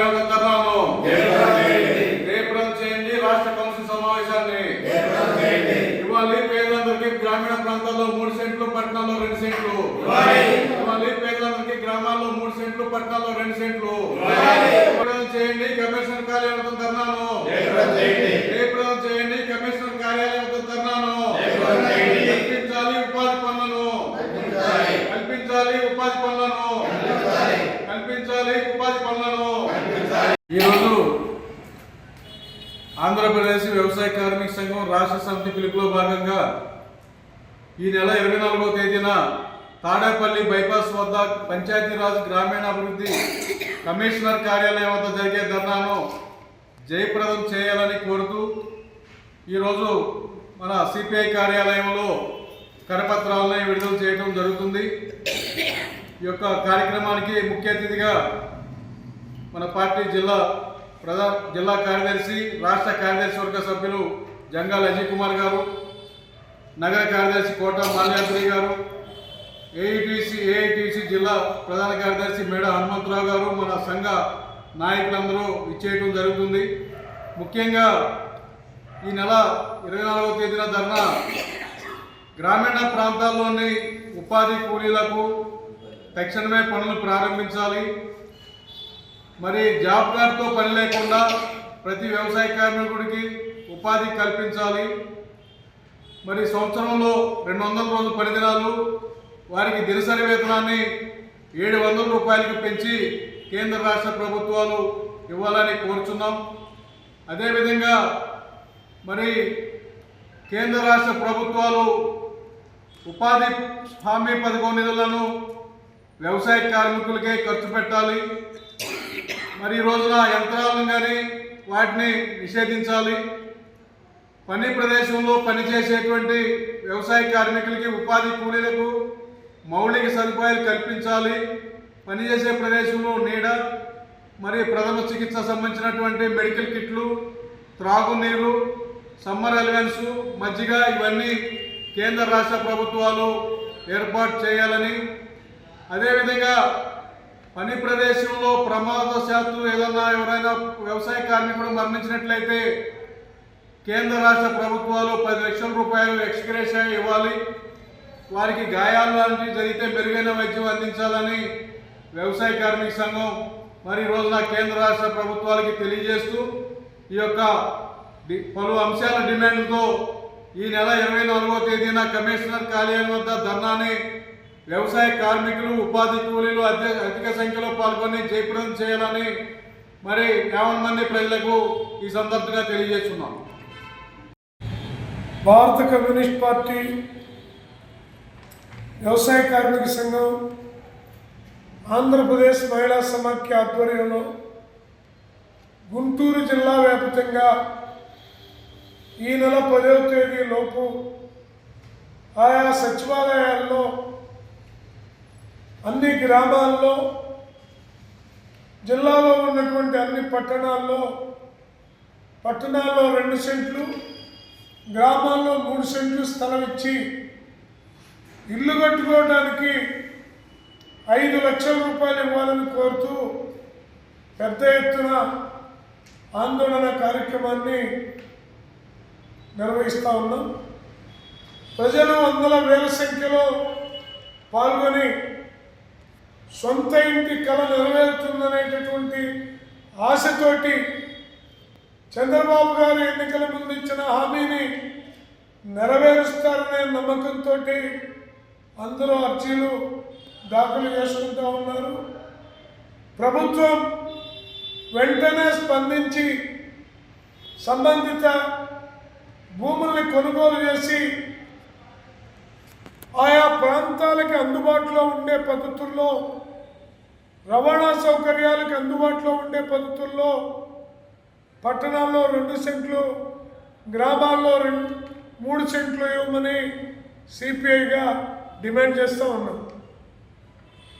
ధర్నాను చేయండి. రాష్ట్ర కౌన్సిల్ సమావేశాన్ని. ఇవ్వాలి పేదలందరికీ గ్రామీణ ప్రాంతాల్లో మూడు సెంట్లు పట్టణాల్లో రెండు సెంట్లు. ఇవ్వాలి. పేదలందరికీ గ్రామాల్లో మూడు సెంట్లు పట్టణాల్లో రెండు సెంట్లు. రేపడం చేయండి కమిషనర్ ధర్నాను. చేయండి. కమిషనర్ కార్యాలయం ధర్నాను. కల్పించాలి ఉపాధి పనులను. కల్పించాలి. ఉపాధి పనులను. కల్పించాలి ఉపాధి పనులను ఈరోజు ఆంధ్రప్రదేశ్ వ్యవసాయ కార్మిక సంఘం రాష్ట్ర సమితి పిలుపులో భాగంగా ఈ నెల ఇరవై నాలుగవ తేదీన తాడేపల్లి బైపాస్ వద్ద పంచాయతీరాజ్ గ్రామీణాభివృద్ధి కమిషనర్ కార్యాలయం వద్ద జరిగే ధర్నాను జయప్రదం చేయాలని కోరుతూ ఈరోజు మన సిపిఐ కార్యాలయంలో కరపత్రాలను విడుదల చేయడం జరుగుతుంది. ఈ యొక్క కార్యక్రమానికి ముఖ్య అతిథిగా మన పార్టీ జిల్లా ప్రధా జిల్లా కార్యదర్శి రాష్ట్ర కార్యదర్శి వర్గ సభ్యులు జంగాల అజయ్ కుమార్ గారు నగర కార్యదర్శి కోట మాల్యాద్రి గారు ఏఐటీసీ ఏఐటీసీ జిల్లా ప్రధాన కార్యదర్శి మేడ హనుమంతరావు గారు మన సంఘ నాయకులందరూ ఇచ్చేయటం జరుగుతుంది. ముఖ్యంగా ఈ నెల ఇరవై నాలుగవ తేదీన ధర్నా గ్రామీణ ప్రాంతాల్లోని ఉపాధి కూలీలకు తక్షణమే పనులు ప్రారంభించాలి. మరి జాబ్ కార్డ్తో పని లేకుండా ప్రతి వ్యవసాయ కార్మికుడికి ఉపాధి కల్పించాలి. మరి సంవత్సరంలో రెండు వందల రోజుల పనిదినాలు వారికి దినసరి వేతనాన్ని ఏడు వందల రూపాయలకు పెంచి కేంద్ర రాష్ట్ర ప్రభుత్వాలు ఇవ్వాలని కోరుచున్నాం. అదేవిధంగా మరి కేంద్ర రాష్ట్ర ప్రభుత్వాలు ఉపాధి హామీ పథకం నిధులను వ్యవసాయ కార్మికులకే ఖర్చు పెట్టాలి. మరి ఈ రోజున యంత్రాలను కానీ వాటిని నిషేధించాలి. పని ప్రదేశంలో పనిచేసేటువంటి వ్యవసాయ కార్మికులకి ఉపాధి కూలీలకు మౌలిక సదుపాయాలు కల్పించాలి. పనిచేసే ప్రదేశంలో నీడ మరి ప్రథమ చికిత్స సంబంధించినటువంటి మెడికల్ కిట్లు త్రాగునీరు సమ్మర్ అలవెన్స్ మజ్జిగ ఇవన్నీ కేంద్ర రాష్ట్ర ప్రభుత్వాలు ఏర్పాటు చేయాలని. అదేవిధంగా పని ప్రదేశంలో ప్రమాదశాత్తు ఏదన్నా ఎవరైనా వ్యవసాయ కార్మికుడు మరణించినట్లయితే కేంద్ర రాష్ట్ర ప్రభుత్వాలు పది లక్షల రూపాయలు ఎక్స్గ్రేషియా ఇవ్వాలి. వారికి గాయాలు లాంటివి జరిగితే మెరుగైన వైద్యం అందించాలని వ్యవసాయ కార్మిక సంఘం మరి రోజున కేంద్ర రాష్ట్ర ప్రభుత్వాలకి తెలియజేస్తూ ఈ యొక్క పలు అంశాల డిమాండ్తో ఈ నెల ఇరవై నాలుగో తేదీన కమిషనర్ కార్యాలయం వద్ద ధర్నాని వ్యవసాయ కార్మికులు ఉపాధి కూలీలు అధిక అధిక సంఖ్యలో పాల్గొని జయప్రదం చేయాలని మరి యావన్ మంది ప్రజలకు ఈ సందర్భంగా తెలియజేస్తున్నాం. భారత కమ్యూనిస్ట్ పార్టీ వ్యవసాయ కార్మిక సంఘం ఆంధ్రప్రదేశ్ మహిళా సమాఖ్య ఆధ్వర్యంలో గుంటూరు జిల్లా వ్యాప్తంగా ఈ నెల పదవ తేదీ లోపు ఆయా సచివాలయాల్లో అన్ని గ్రామాల్లో జిల్లాలో ఉన్నటువంటి అన్ని పట్టణాల్లో పట్టణాల్లో రెండు సెంట్లు గ్రామాల్లో మూడు సెంట్లు స్థలం ఇచ్చి ఇల్లు కట్టుకోవడానికి ఐదు లక్షల రూపాయలు ఇవ్వాలని కోరుతూ పెద్ద ఎత్తున ఆందోళన కార్యక్రమాన్ని నిర్వహిస్తూ ఉన్నాం. ప్రజలు వందల వేల సంఖ్యలో పాల్గొని సొంత ఇంటి కళ నెరవేరుతుందనేటటువంటి ఆశతోటి చంద్రబాబు గారు ఎన్నికల ముందు ఇచ్చిన హామీని నెరవేరుస్తారనే నమ్మకంతో అందరూ అర్జీలు దాఖలు చేసుకుంటూ ఉన్నారు. ప్రభుత్వం వెంటనే స్పందించి సంబంధిత భూముల్ని కొనుగోలు చేసి ఆయా ప్రాంతాలకి అందుబాటులో ఉండే పద్ధతుల్లో రవాణా సౌకర్యాలకు అందుబాటులో ఉండే పద్ధతుల్లో పట్టణాల్లో రెండు సెంట్లు గ్రామాల్లో రెండు మూడు సెంట్లు ఇవ్వమని సిపిఐగా డిమాండ్ చేస్తూ ఉన్నాం.